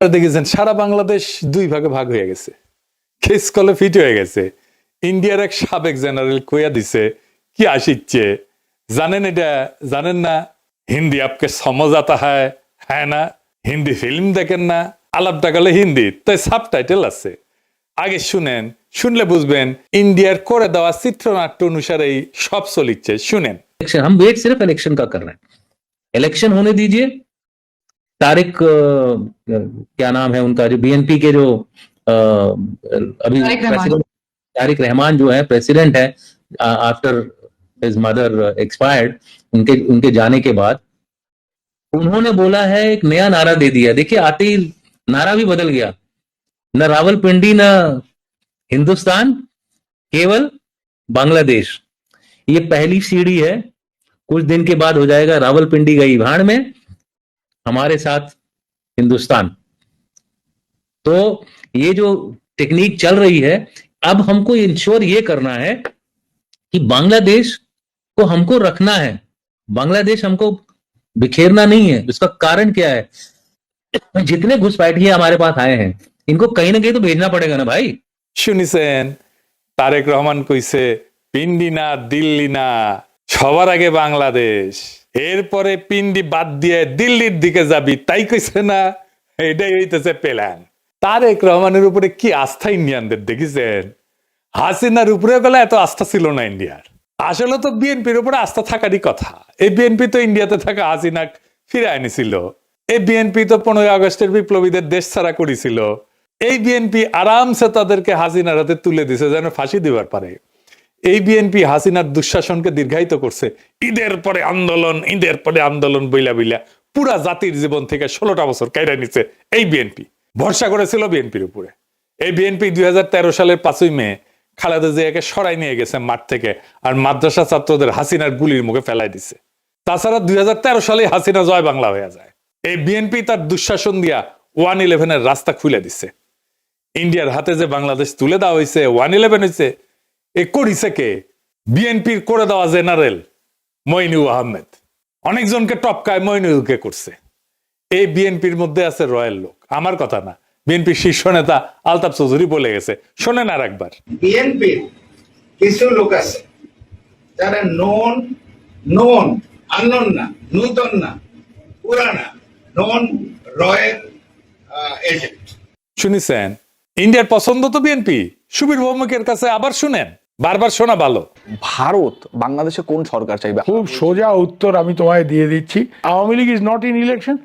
আপনারা দেখেছেন সারা বাংলাদেশ দুই ভাগে ভাগ হয়ে গেছে কেস কলে ফিট হয়ে গেছে ইন্ডিয়ার এক সাবেক জেনারেল কইয়া দিছে কি আসিচ্ছে জানেন এটা জানেন না হিন্দি আপকে সমজ আতা হয় হ্যাঁ না হিন্দি ফিল্ম দেখেন না আলাপটা গেলে হিন্দি তাই সাব টাইটেল আছে আগে শুনেন শুনলে বুঝবেন ইন্ডিয়ার করে দেওয়া চিত্রনাট্য অনুসারেই সব চলিচ্ছে শুনেন इलेक्शन हम वेट सिर्फ इलेक्शन का कर रहे हैं इलेक्शन होने दीजिए तारिक क्या नाम है उनका जो बीएनपी के जो अ, अभी तारिक रहमान। तारिक रहमान जो है प्रेसिडेंट है आफ्टर हिज मदर एक्सपायर्ड उनके उनके जाने के बाद उन्होंने बोला है एक नया नारा दे दिया। देखिए आते ही नारा भी बदल गया। न रावलपिंडी न हिंदुस्तान केवल बांग्लादेश। ये पहली सीढ़ी है कुछ दिन के बाद हो जाएगा रावलपिंडी गई भाड़ में। हमारे साथ हिंदुस्तान तो ये जो टेक्निक चल रही है अब हमको इंश्योर ये करना है कि बांग्लादेश को हमको रखना है बांग्लादेश हमको बिखेरना नहीं है इसका कारण क्या है जितने घुसपैठिए हमारे पास आए हैं इनको कहीं ना कहीं तो भेजना पड़ेगा ना भाई শুনিছেন তারেক রহমান কইছে পিন্ডি না দিল্লি না সবার আগে বাংলাদেশ এরপরে পিন্ডি বাদ দিয়ে দিল্লির দিকে যাবি, তাই কইছে না? এটাই হইতেছে প্ল্যান তারেক রহমানের উপরে কি আস্থা ইন্ডিয়ানদের, দেখেছেন? হাসিনার উপরে বেলা এত আস্থা ছিল না ইন্ডিয়ার। আসলে তো বিএনপির উপরে আস্থা থাকারই কথা। এই বিএনপি তো ইন্ডিয়াতে থাকা হাসিনা ফিরে আনিছিল। এই বিএনপি তো পনেরোই আগস্টের বিপ্লবীদের দেশ ছাড়া করেছিল। এই বিএনপি আরামসে তাদেরকে হাসিনার হাতে তুলে দিছে, যেন ফাঁসি দিবার পারে। এই বিএনপি হাসিনার দুঃশাসনকে দীর্ঘায়িত করছে। ঈদের পরে আন্দোলন, ঈদের পরে আন্দোলন বইলা বইলা পুরা জাতির জীবন থেকে ষোলোটা বছর কাইরা নিচ্ছে এই বিএনপি। ভরসা করেছিল বিএনপির উপরে। এই বিএনপি দুই সালের পাঁচই মে খালেদা জিয়াকে সরাই নিয়ে গেছে মাঠ থেকে আর মাদ্রাসা ছাত্রদের হাসিনার গুলির মুখে ফেলাই দিছে। তাছাড়া দুই তেরো সালে হাসিনা জয় বাংলা হয়ে যায়। এই বিএনপি তার দুঃশাসন দিয়া ওয়ান ইলেভেনের রাস্তা খুলে দিছে। ইন্ডিয়ার হাতে যে বাংলাদেশ তুলে দেওয়া হয়েছে ওয়ান ইলেভেন হয়েছে এ করিছে কে বিএনপির করে দেওয়া জেনারেল মইনুল আহমেদ। অনেকজনকে টপকায় মইনুলকে করছে। এই বিএনপির মধ্যে আছে রয়্যাল লোক। আমার কথা না বিএনপির শীর্ষ নেতা আলতাফ চৌধুরী বলে গেছে। শোনেন আর একবার। বিএনপির কিছু লোক আছে যারা নন নন আনন না নূতন না পুরানা নন রয়ের এজেন্ট। শুনিছেন? ইন্ডিয়ার পছন্দ তো বিএনপি। সুবীর ভৌমিকের কাছে আবার শুনেন। বারবার শোনা ভালো। ভারত বাংলাদেশে কোন সরকার চাইবে? খুব সোজা উত্তর আমি তোমায় দিয়ে দিচ্ছি। Awami League is not in election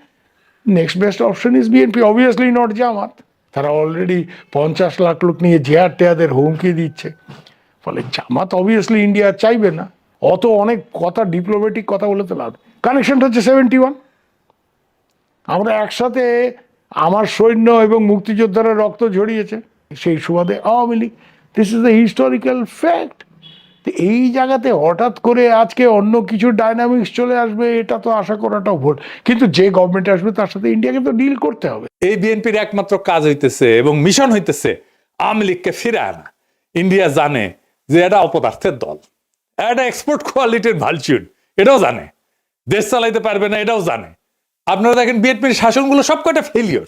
next best option is BNP obviously not Jamaat. তারা অলরেডি পঞ্চাশ লাখ লোক নিয়ে জেয়ার টেয়াদের হুমকি দিচ্ছে। ফলে জামাত অবভিয়াসলি ইন্ডিয়া চাইবে না। অত অনেক কথা ডিপ্লোম্যাটিক কথা বলে তো লাভ। কানেকশনটা হচ্ছে সেভেন্টি ওয়ান আমরা একসাথে আমার সৈন্য এবং মুক্তিযোদ্ধারা রক্ত ঝরিয়েছে। সেই সুবাদে Awami League this is the historical fact এই জায়গাতে হঠাৎ করে আজকে অন্য কিছু ডাইনামিক্স চলে আসবে, এটা তো আশা করাটাও ভুল। কিন্তু যে গভর্নমেন্ট আসবে, তার সাথে ইন্ডিয়াকে তো ডিল করতে হবে। এই বিএনপির একমাত্র কাজ হইতেছে এবং মিশন হইতেছে আওয়ামী লীগকে ফিরে আনা ইন্ডিয়া জানে যে এটা অপদার্থের দল। এটা এক্সপোর্ট কোয়ালিটির ভালচুড এটাও জানে। দেশ চালাইতে পারবে না, এটাও জানে। আপনারা দেখেন বিএনপির শাসনগুলো সব কটা ফেলিওর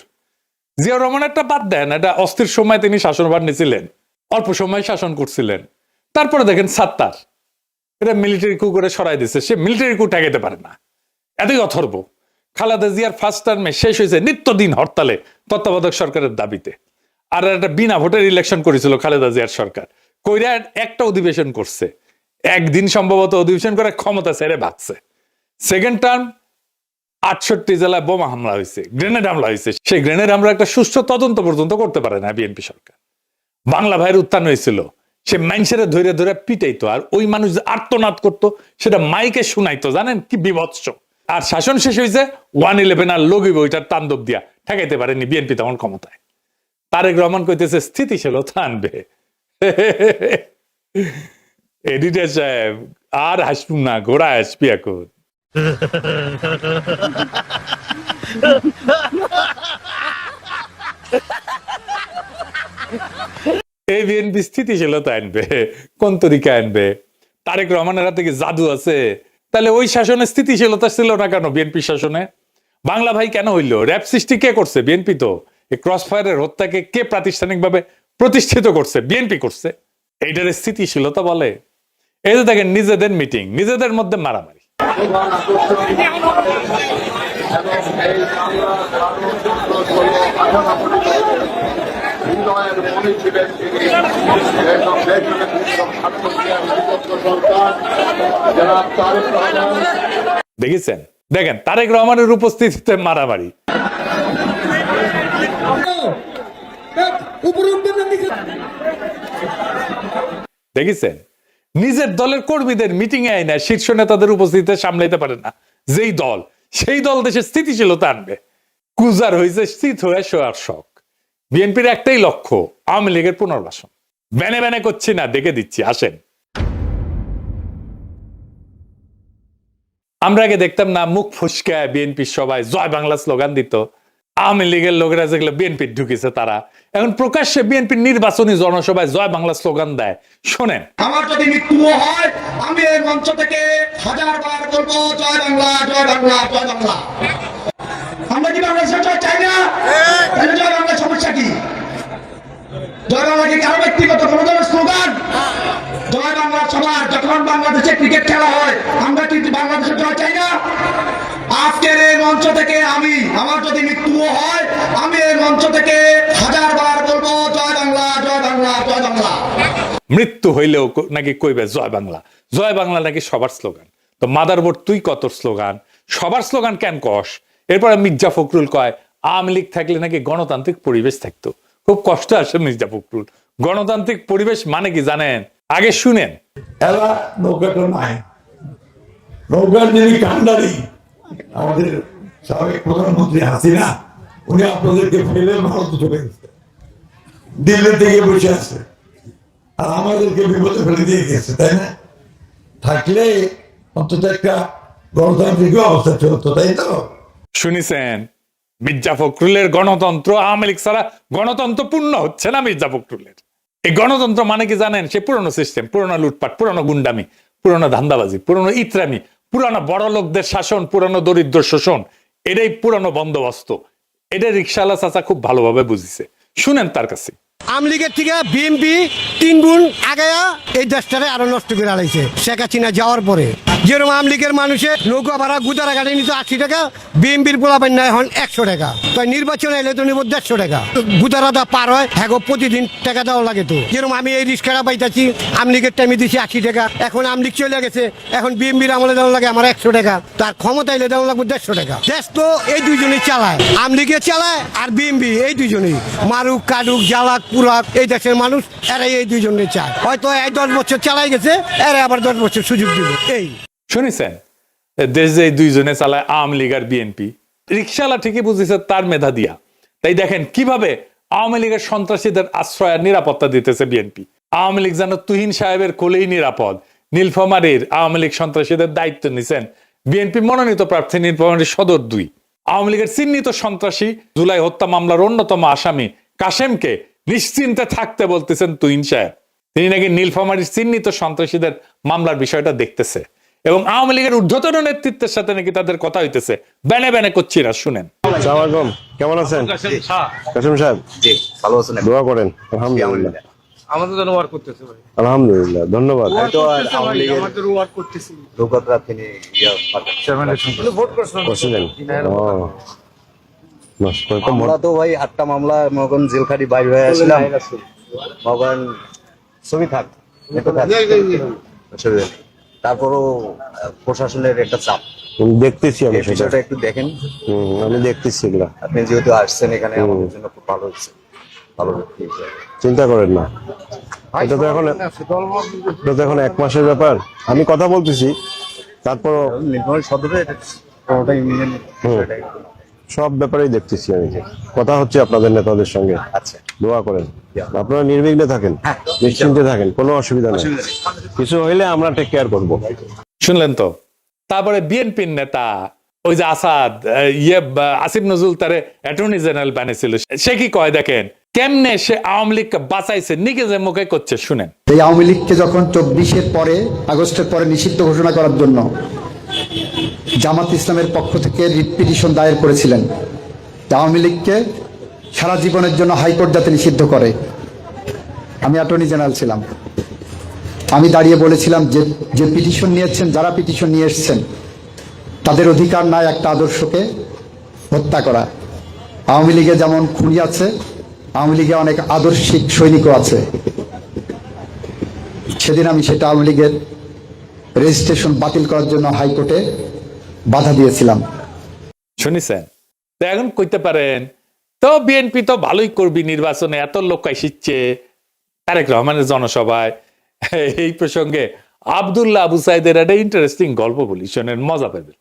জিয়া রহমান একটা বাদ দেন এটা অস্থির সময় তিনি শাসনভার নিয়েছিলেন। অল্প সময় শাসন করছিলেন। তারপরে দেখেন সাত্তার। এটা মিলিটারি কু করে সরাই দিছে। সে মিলিটারি কু ঠেকাইতে পারে না। এতই অথর্ব। খালেদা জিয়ার ফার্স্ট টার্মে শেষ হয়েছে নিত্যদিন হরতালে তত্ত্বাবধায়ক সরকারের দাবিতে। আর একটা বিনা ভোটের ইলেকশন করেছিল খালেদা জিয়ার সরকার। কইরা একটা অধিবেশন করছে। একদিন সম্ভবত অধিবেশন করে ক্ষমতা ছেড়ে ভাগছে। সেকেন্ড টার্ম আটষট্টি জেলায় বোমা হামলা হয়েছে গ্রেনেড হামলা হয়েছে। সেই গ্রেনেড হামলা একটা সুষ্ঠু তদন্ত পর্যন্ত করতে পারে না বিএনপি সরকার। বাংলা ভাইয়ের উত্থান হয়েছিল। সে মানুষের ধরে ধরে পিটাইতো আর ওই মানুষ যে আর্তনাদ করতো, সেটা মাইকে শুনাইতো, জানেন? কি বিভৎস। আর শাসন শেষ হয়েছে ওয়ান ইলেভেন আর লগিব, ওইটার তাণ্ডব দিয়া। ঠেকাইতে পারেনি বিএনপি তখন ক্ষমতায়। তারেক রহমান কইতেছে, স্থিতিশীলতা আনবে। এডিটার সাহেব, আর হাসবুম না ঘোড়া হাসবি এখন। এই বিএনপি স্থিতিশীলতা আনবে কোন তরিকা আনবে। তারেক রহমানের হাতে কি জাদু আছে? তাহলে ওই শাসনে স্থিতিশীলতা ছিল না কেন বিএনপি শাসনে? বাংলা ভাই কেন হইল? র্যাপ সৃষ্টি কে করছে বিএনপি তো? এই ক্রস ফায়ারের হত্যাকে কে প্রাতিষ্ঠানিকভাবে প্রতিষ্ঠিত করছে? বিএনপি করছে। এইটার স্থিতিশীলতা বলে। এই যে দেখেন, নিজেদের মিটিং নিজেদের মধ্যে মারামারি। হৃদয়ের ছিলেন তিনি। সরকার। তারেক রহমান। দেখেছেন? দেখেন তারেক রহমানের উপস্থিতিতে মারামারি। দেখেছেন? নিজের দলের কর্মীদের মিটিং এ আইনা শীর্ষ নেতাদের উপস্থিতিতে সামলাইতে পারে না। যেই দল সেই দল দেশের স্থিতিশীলতা আনবে। কুজার হয়েছে স্থিত হয়ে শোয়ার শখ। বিএনপির একটাই লক্ষ্য, আওয়ামী লীগের পুনর্বাসন। ব্যানে ব্যানে করছি না, দেখে দিচ্ছি, আসেন। আমরা আগে দেখতাম না, মুখ ফুসকায় বিএনপির সবাই, জয় বাংলা স্লোগান দিত। আওয়ামী লীগের লোকেরা যেগুলো বিএনপির ঢুকেছে তারা। এখন প্রকাশ্যে বিএনপির নির্বাচনী জনসভায় জয় বাংলা স্লোগান দেয়। শোনেন। আমার যদি মৃত্যু হয়, আমি এই মঞ্চ থেকে হাজার বার বলব, জয় বাংলা জয় বাংলা জয় বাংলা। আমরা কি বাংলাদেশের জয় চাই না তাহলে জয় বাংলা সমস্যা কি জয় বাংলা কি কারও ব্যক্তিগত কোনো ধরনের স্লোগান জয় বাংলা সবার যখন বাংলাদেশে ক্রিকেট খেলা হয়, আমরা কি বাংলাদেশের জয় চাই না? আজকের এই মঞ্চ থেকে আমি, আমার যদি মৃত্যু হয়, আমি এই মঞ্চ থেকে হাজার বার বলব, জয় বাংলা জয় বাংলা জয় বাংলা। মৃত্যু হইলেও নাকি কইবে জয় বাংলা? জয় বাংলা নাকি সবার স্লোগান? তো মাদারবোর্ড, তুই কত স্লোগান? সবার স্লোগান কেন কস? এরপরে মির্জা ফখরুল কয়, আওয়ামী লীগ থাকলে নাকি গণতান্ত্রিক পরিবেশ থাকতো। খুব কষ্ট আসে মির্জা ফখরুল। গণতান্ত্রিক পরিবেশ মানে কি জানেন? আগে শুনেন। এলা নৌকাটা নাই। নৌকার যিনি কান্ডারি আমাদের সাবেক প্রধানমন্ত্রী হাসিনা উনি আপনাদেরকে ফেলে ভারত চলে গেছে। দিল্লি থেকে বসে আছে। আর আমাদেরকে বিপদে ফেলে দিয়ে গেছে তাই না? থাকলে অন্তত একটা গণতান্ত্রিক অবস্থা চলতো তাই তো? শুনিছেন। মির্জা ফখরুলের গণতন্ত্র আওয়ামী লীগ ছাড়া গণতন্ত্র পূর্ণ হচ্ছে না মির্জা ফখরুলের। এই গণতন্ত্র মানে কি জানেন? সে পুরনো সিস্টেম পুরনো লুটপাট, পুরনো গুন্ডামি, পুরনো ধান্দাবাজি, পুরনো ইত্রামি, পুরনো বড় লোকদের শাসন, পুরনো দরিদ্র শোষণ, এটাই পুরনো বন্দোবস্ত। এটা রিক্সাওয়ালা চাচা খুব ভালোভাবে বুঝিছে। শুনেন তার কাছে। আমলিগের থেকে বিএমপি তিন গুণ আগায়া এই দেশটারে আরও নষ্ট করে আলাইছে, শেখ হাসিনা যাওয়ার পরে। যেরকম আমলিগের মানুষের নৌকা ভাড়া গুদারা গাড়ি নিত আশি টাকা বিএমপির পোলাপেন না এখন একশো টাকা। তাই নির্বাচন এলে তো নিব দেড়শো টাকা। গুদারাটা পার হয় হ্যাঁ প্রতিদিন টাকা দেওয়া লাগে তো। যেরকম আমি এই রিক্সাটা পাইতাছি আমলিগের টাইমে দিছি আশি টাকা, এখন আমলিগ চলে গেছে, এখন বিএমপির আমলে দেওয়া লাগে আমার একশো টাকা। তার ক্ষমতা এলে দেওয়া লাগবে দেড়শো টাকা। দেশ তো এই দুইজনেই চালায়। আমলিগে চালায় আর বিএমপি এই দুইজনেই। মারুক, কাডুক জ্বালাক পুরাক, এই দেশের মানুষ, এরাই এই দুইজনে চায়। হয়তো এই দশ বছর চালাই গেছে এরা আবার দশ বছর সুযোগ দিব। এই। শুনেছেন? দেশ যে দুইজনে চালায় আওয়ামী লীগ আর বিএনপি। রিক্সাওয়ালা ঠিকই বুঝেছে, তার মেধা দিয়া। তাই দেখেন, কীভাবে আওয়ামী লীগের সন্ত্রাসীদের আশ্রয় আর নিরাপত্তা দিতেছে বিএনপি। আওয়ামী লীগ যেন তুহিন সাহেবের কোলেই নিরাপদ। নীলফামারীর আওয়ামী লীগ সন্ত্রাসীদের দায়িত্ব নিছেন। বিএনপি মনোনীত প্রার্থী নীলফামারীর সদর দুই। আওয়ামী লীগের চিহ্নিত সন্ত্রাসী জুলাই হত্যা মামলার অন্যতম আসামি কাশেমকে নিশ্চিন্তে থাকতে বলতেছেন তুহিন সাহেব। তিনি নাকি নীলফামারীর চিহ্নিত সন্ত্রাসীদের মামলার বিষয়টা দেখতেছে। এবং আওয়ামী লীগের ঊর্ধ্বতন নেতৃত্বের সাথে নাকি তাদের কথা হইতেছে। ব্যানে ব্যানে করছি না শুনেন। সালামালাইকুম কেমন আছেন? কাসিম সাহেব জি ভালো আছেন দোয়া করেন। আলহামদুলিল্লাহ। আমাদের জন্য ওয়ার করতেছে ভাই। আলহামদুলিল্লাহ ধন্যবাদ। তো আর আওয়ামী লীগের আমাদের ওয়ার করতেছি। ইয়া। ভোট করছিলেন। ও। তো ভাই আটটা মামলা মগন জেলখাটি বাইর হয়ে আসলাম। মগন ছবি থাক। নেই। তারপরও প্রশাসনের একটা চাপ। দেখতেছি আমি বিষয়টা একটু দেখেন। হুম, আমি দেখতেছি এগুলা। আপনি যেহেতু আসছেন এখানে আমাদের জন্য খুব ভালো হচ্ছে ভালো। চিন্তা করেন না। এটা তো এখন এটা তো এখন এক মাসের ব্যাপার। আমি কথা বলতেছি তারপর সদরে কোনোটা ইউনিয়ন। সব ব্যাপারেই দেখতেছি আমি কথা হচ্ছে আপনাদের নেতাদের সঙ্গে। আচ্ছা। দোয়া করেন। আপনারা নির্বিঘ্নে থাকেন নিশ্চিন্তে থাকেন কোনো অসুবিধা নেই। কিছু হইলে আমরা টেক কেয়ার করব। শুনলেন তো? তারপরে বিএনপির নেতা ওই যে আসাদ ইয়ে আসিফ নজরুল তারে অ্যাটর্নি জেনারেল বানিয়েছিল। সে কি কয় দেখেন? কেমনে সে আওয়ামী লীগকে বাঁচাইছে নিজে মুখে করছে শুনেন। এই আওয়ামী লীগকে যখন চব্বিশের পরে আগস্টের পরে নিষিদ্ধ ঘোষণা করার জন্য জামাত ইসলামের পক্ষ থেকে রিট পিটিশন দায়ের করেছিলেন। আওয়ামী লীগকে সারা জীবনের জন্য হাইকোর্ট যাতে নিষিদ্ধ করে। আমি অ্যাটর্নি জেনারেল ছিলাম। আমি দাঁড়িয়ে বলেছিলাম যে যে পিটিশন নিয়েছেন, যারা পিটিশন নিয়ে এসছেন, তাদের অধিকার নাই একটা আদর্শকে হত্যা করা। আওয়ামী লীগে যেমন খুনি আছে, আওয়ামী লীগে অনেক আদর্শিক সৈনিকও আছে। সেদিন আমি সেটা আওয়ামী লীগের রেজিস্ট্রেশন বাতিল করার জন্য হাইকোর্টে বাধা দিয়েছিলাম। শুনিছেন? তো এখন কইতে পারেন, তো বিএনপি তো ভালোই করবি নির্বাচনে, এত লোক আসিচ্ছে, তারেক রহমানের জনসভায়, এই প্রসঙ্গে আবদুল্লাহ আবু সাইদের একটা ইন্টারেস্টিং গল্প বলি, শোনেন, মজা পাবেন।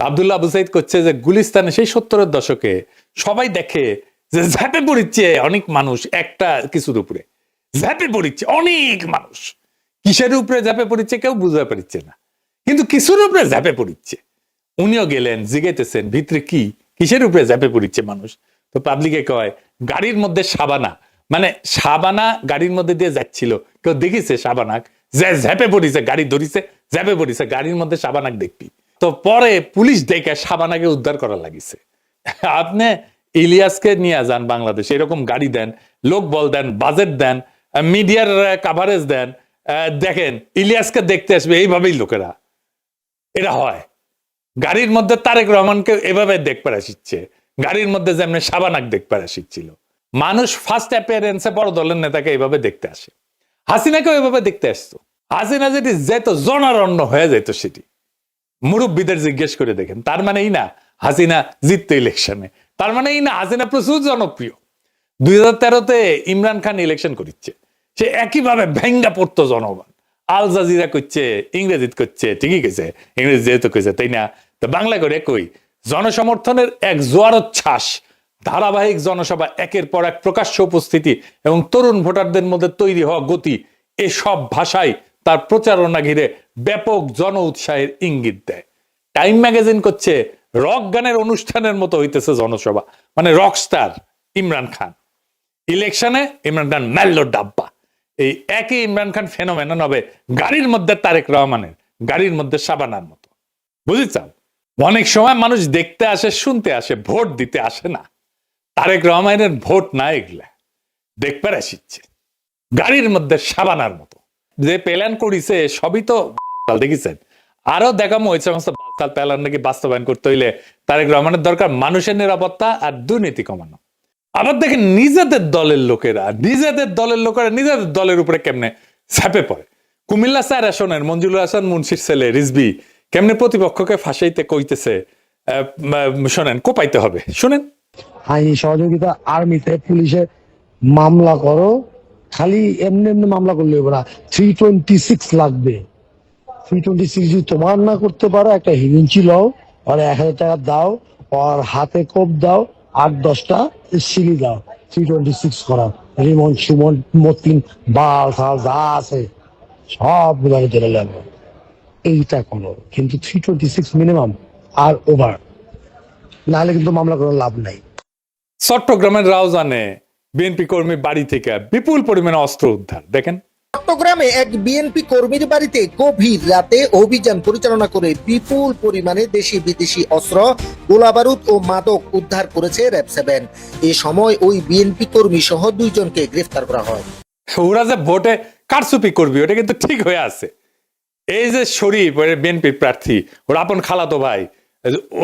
আবদুল্লাহ আবু সাইদ করছে যে গুলিস্তানে সেই সত্তরের দশকে সবাই দেখে যে ঝাঁপে পড়িচ্ছে অনেক মানুষ একটা কিছুর উপরে। ঝাঁপে পড়িচ্ছে অনেক মানুষ। কিসের উপরে ঝাঁপে পড়িচ্ছে কেউ বুঝতে পারছে না। কিন্তু কিছুর উপরে ঝাঁপে পড়িচ্ছে? উনিও গেলেন জিগাইতেছেন ভিতরে কি? কিসের উপরে ঝাঁপে পড়িচ্ছে মানুষ? তো পাবলিকে কয়, গাড়ির মধ্যে সাবানা। মানে সাবানা গাড়ির মধ্যে দিয়ে যাচ্ছিল। কেউ দেখিছে সাবানাক যে ঝাঁপে পড়িছে, গাড়ি ধরিছে, ঝাঁপে পড়িছে, গাড়ির মধ্যে সাবানাক দেখবি। তো পরে পুলিশ দেখে সাবানাকে উদ্ধার করা লাগিছে। আপনি ইলিয়াসকে নিয়ে যান বাংলাদেশ, এরকম গাড়ি দেন, লোক বল দেন, বাজেট দেন, মিডিয়ার কাভারেজ দেন দেখেন, ইলিয়াসকে দেখতে আসবে, এইভাবেই লোকেরা। এটা হয়। গাড়ির মধ্যে তারেক রহমানকে এভাবে দেখতে আসিচ্ছে। গাড়ির মধ্যে যেমন সাবানাক দেখতে আসিচ্ছিল। মানুষ ফার্স্ট অ্যাপিয়ারেন্সে বড় দলের নেতাকে এইভাবে দেখতে আসে। হাসিনাকেও এভাবে দেখতে আসতো। হাসিনা যেটি যেত, জনারণ্য হয়ে যেত সেটি। মুরব্বীদের জিজ্ঞেস করে দেখেন, তার মানে এই না হাসিনা জিততো ইলেকশনে তার মানে এই না হাসিনা প্রচুর জনপ্রিয়। দুই হাজার তেরোতে ইমরান খান ইলেকশন করিচ্ছে। সে একইভাবে ভেঙ্গা পড়তো জনগণ। আল জাজিরা করছে, ইংরেজিত করছে, ঠিকই কইছে, ইংরেজি যেহেতু কইছে, তাই না? তো বাংলা করে কই? জনসমর্থনের এক জোয়ারোচ্ছ্বাস ধারাবাহিক জনসভা একের পর এক প্রকাশ্য উপস্থিতি এবং তরুণ ভোটারদের মধ্যে তৈরি হওয়া গতি, এসব ভাষায় তার প্রচারণা ঘিরে ব্যাপক জন উৎসাহের ইঙ্গিত দেয়। টাইম ম্যাগাজিন করছে, রক গানের অনুষ্ঠানের মতো হইতেছে জনসভা মানে রক স্টার ইমরান খান। ইলেকশনে ইমরান খান ম্যাল্লো ডাব্বা। এই একই ইমরান খান ফেনোমেনন হবে গাড়ির মধ্যে তারেক রহমানের, গাড়ির মধ্যে সাবানার মতো। বুঝেছাও অনেক সময় মানুষ দেখতে আসে, শুনতে আসে, ভোট দিতে আসে না। তারেক রহমানের ভোট না এগুলা দেখবার আসিচ্ছে গাড়ির মধ্যে সাবানার মতো। যে প্ল্যান করিছে, সবই তো দেখেছেন? আরও দেখামো, ওই সমস্ত বালতাল প্ল্যান নাকি বাস্তবায়ন করতে হইলে তারেক রহমানের দরকার মানুষের নিরাপত্তা আর দুর্নীতি কমানো। আবার দেখেন নিজেদের দলের লোকেরা, নিজেদের দলের লোকেরা নিজেদের দলের উপরে কেমনে ছাপে পড়ে? কুমিল্লা স্যার আসনের মঞ্জুরুল হাসান, মুন্সির ছেলে রিজবি কেমনে প্রতিপক্ষকে ফাঁসাইতে কইতেছে শোনেন, কোপাইতে হবে, শুনেন। আইনি সহযোগিতা আর্মিতে পুলিশে মামলা করো, খালি এমনি এমনি মামলা করলে হবে না। থ্রি টোয়েন্টি সিক্স লাগবে। থ্রি টোয়েন্টি সিক্স যদি তোমার না করতে পারো, একটা হিরিঞ্চি লও আর এক হাজার টাকা দাও আর হাতে কোপ দাও আট দশটা সিলি দাও। থ্রি টোয়েন্টি সিক্স করা রিমন, সুমন, মতিন, বাল, সাল, যা আছে, সবগুলো ধরে লাগবে এইটা করো। কিন্তু থ্রি টোয়েন্টি সিক্স মিনিমাম আর ওভার নাহলে কিন্তু মামলা করার লাভ নাই। চট্টগ্রামের রাউজানে বিএনপি কর্মী বাড়ি থেকে বিপুল পরিমাণে অস্ত্র উদ্ধার। দেখেন। চট্টগ্রামে এক বিএনপি কর্মীর বাড়িতে গভীর রাতে অভিযান পরিচালনা করে বিপুল পরিমাণে দেশি বিদেশি অস্ত্র, গোলাবারুদ ও মাদক উদ্ধার করেছে র্যাব সেভেন। এ সময় ওই বিএনপি কর্মী সহ দুইজনকে গ্রেফতার করা হয়। ওরা যে ভোটে কারচুপি করবি, ওটা কিন্তু ঠিক হয়ে আছে। এই যে শরীফ বিএনপি প্রার্থী, ওর আপন খালাতো ভাই,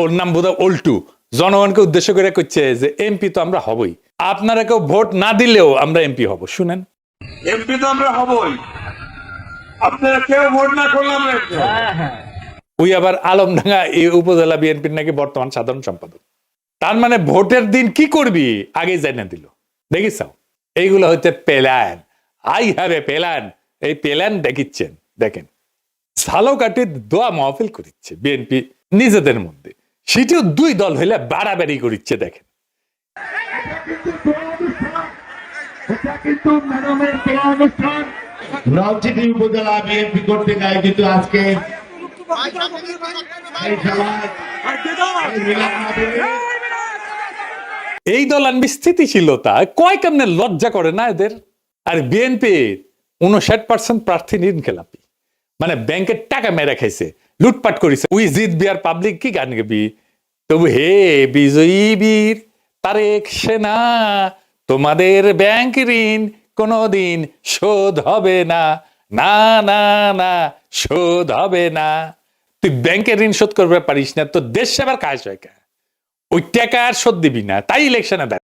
ওর নাম বোধহয় অল্টু জনগণকে উদ্দেশ্য করে করছে যে এমপি তো আমরা হবই। আপনারা কেউ ভোট না দিলেও আমরা এমপি হব, শুনেন। এমপি তো আমরা হবই। আপনারা কেউ ভোট না করলে আমরা MP হব। ওই আবার আলমডাঙ্গা এই উপজেলা বিএনপির নাকি বর্তমান সাধারণ সম্পাদক। তার মানে ভোটের দিন কি করবি? আগে জানা দিল। দেখিস এইগুলো হচ্ছে plan. I have a plan. এই প্ল্যান দেখিচ্ছেন দেখেন। ঝালকাঠির দোয়া মহফিল করিচ্ছে বিএনপি নিজেদের মধ্যে। সেটিও দুই দল হইলে বাড়াবাড়ি করিচ্ছে দেখেন। নলছিটি উপজেলা বিএনপি কর্তৃক আয়োজিত আজকে এই দল? আনবি স্থিতিশীলতা। কয় কেমনে লজ্জা করে না এদের? আর বিএনপি উনষাট পার্সেন্ট প্রার্থী নিন খেলাপি মানে ব্যাংকের টাকা মেরে খাইছে লুটপাট করেছে। উই জিত বি আর পাবলিক কি গান গাবি? তবু হে বিজয়ী বীর তারেক সেনা তোমাদের ব্যাংক ঋণ কোনোদিন শোধ হবে না। না না না, শোধ হবে না। তুই ব্যাংকের ঋণ শোধ করবে পারিস না তো দেশ সেবার কাজ হয় কা? ওই টাকা আর শোধ দিবি না, তাই ইলেকশনে দেয়